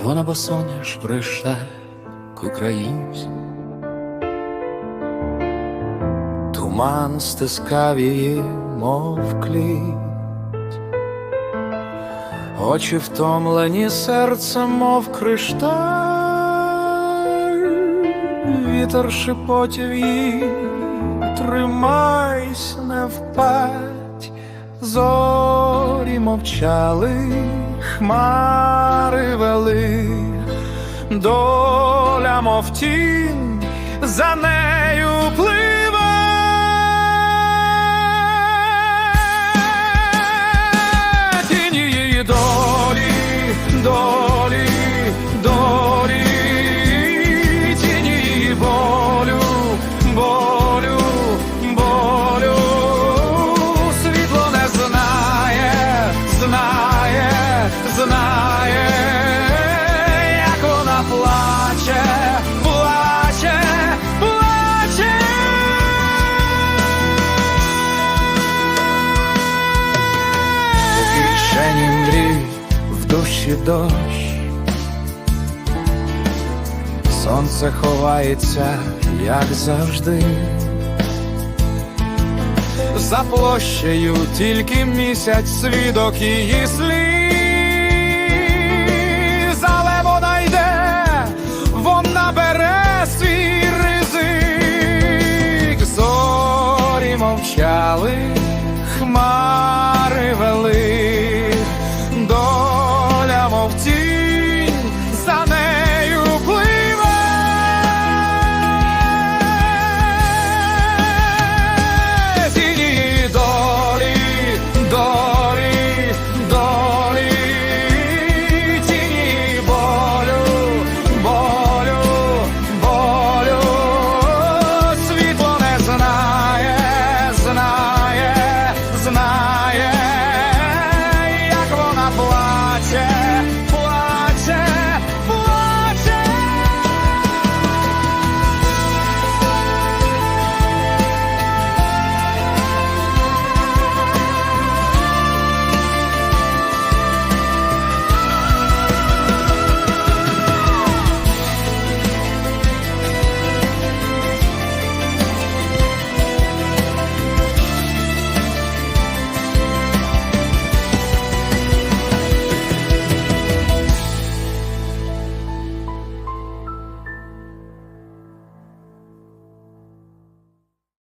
вона босоняж прийшла к українцю. Туман стискав її, мов кліть, очі втомлені серцем, мов кришталь, вітер шепотів їй, тримайся, не впадь, мовчали, хмари вели, доля, мов тінь, за нею душі дощ, сонце ховається, як завжди. За площею тільки місяць свідок її сліз, але вона йде, вона бере свій ризик, зорі мовчали,